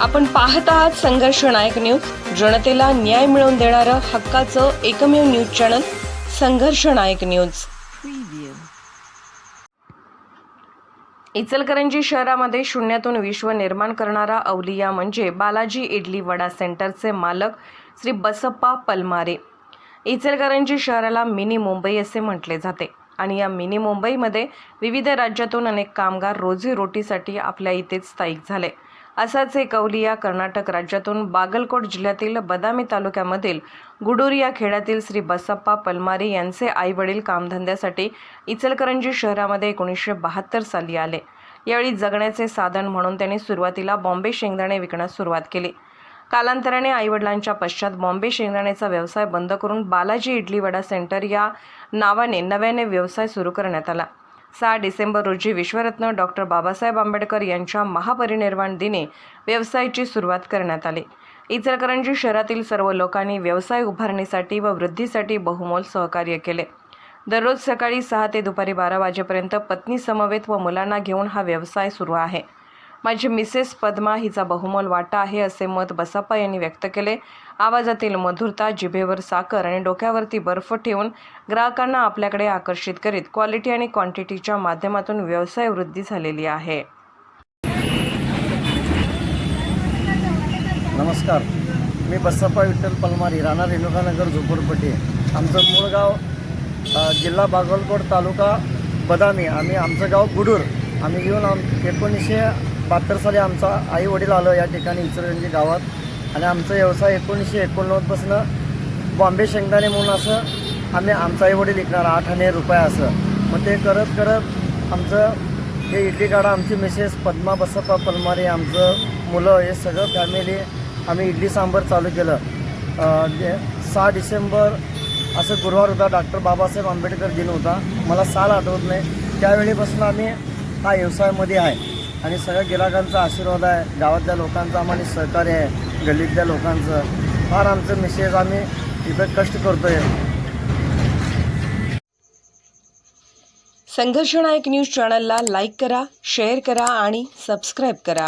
आपण पाहत आहात संघर्ष नायक न्यूज. जनतेला न्याय मिळवून देणारं हक्काचं एकमेव न्यूज चॅनल संघर्ष नायक न्यूज. इचलकरंजी शहरामध्ये शून्यातून विश्व निर्माण करणारा अवलिया म्हणजे बालाजी इडली वडा सेंटरचे मालक श्री बसप्पा पलमारे. इचलकरंजी शहराला मिनी मुंबई असे म्हटले जाते आणि या मिनी मुंबईमध्ये विविध राज्यातून अनेक कामगार रोजीरोटीसाठी आपल्या इथेच स्थायिक झाले. असाच एक अवलिया कर्नाटक राज्यातून बागलकोट जिल्ह्यातील बदामी तालुक्यामधील गुडूर या खेड्यातील श्री बसप्पा पलमारे यांचे आई वडील कामधंद्यासाठी इचलकरंजी शहरामध्ये एकोणीसशे बहात्तर साली आले. यावेळी जगण्याचे साधन म्हणून त्यांनी सुरुवातीला बॉम्बे शेंगदाणे विकण्यास सुरुवात केली. कालांतराने आईवडिलांच्या पश्चात बॉम्बे शेंगदाण्याचा व्यवसाय बंद करून बालाजी इडली वडा सेंटर या नावाने नव्याने व्यवसाय सुरू करण्यात आला. सहा डिसेंबर रोजी विश्वरत्न डॉक्टर बाबासाहेब आंबेडकर यांच्या महापरिनिर्वाण दिनी व्यवसायाची सुरुवात करण्यात आली. इचलकरंजी शहरातील सर्व लोकांनी व्यवसाय उभारणीसाठी व वृद्धीसाठी बहुमोल सहकार्य केले. दररोज सकाळी सहा ते दुपारी बारा वाजेपर्यंत पत्नी समवेत व मुलांना घेऊन हा व्यवसाय सुरू आहे. माझी मिसेस पद्मा हिचा बहुमोल वाटा आहे असे मत बसप्पा यांनी व्यक्त केले. आवाजातील मधुरता जिभेवर साखर आणि डोक्यावरती बर्फ ठेवून ग्राहकांना आपल्याकडे आकर्षित करीत क्वालिटी आणि क्वांटिटीच्या माध्यमातून व्यवसाय वृद्धी झालेली आहे. नमस्कार. मी बसप्पा विठ्ठल पलमारी राणा रेणुकानगर झोपडपट्टी. आमचं मूळ गाव जिल्हा बागलकोट तालुका बदामी. आम्ही आमचं गाव गुडूर. आम्ही येऊन आम एकोणीसशे बहात्तर साली आमचा आई वडील आलं या ठिकाणी इचलकरंजी गावात. आणि आमचा व्यवसाय एकोणीसशे एकोणनव्वदपासून बॉम्बे शेंगदाणे म्हणून असं आम्ही आमचा आई वडील विकणार आठ आणि रुपये असं. मग ते करत करत आमचं हे इडली काढा आमची मिसेस पद्मा बसप्पा पलमारे आमचं मुलं हे सगळं फॅमिली आम्ही इडली सांबर चालू केलं. सहा डिसेंबर असं गुरुवार होता डॉक्टर बाबासाहेब आंबेडकर दिन होता. मला साल आठवत नाही. त्यावेळीपासून आम्ही हा व्यवसायामध्ये आहे. आणि सगळ्या गिराकांचा आशीर्वाद आहे. गावातल्या लोकांचा आम्हाला सहकार्य आहे. गल्लीतल्या लोकांचं. फार आमचं मिसेस आम्ही इथं कष्ट करतोय. संघर्षनायक न्यूज चॅनलला लाईक करा शेअर करा आणि सबस्क्राईब करा.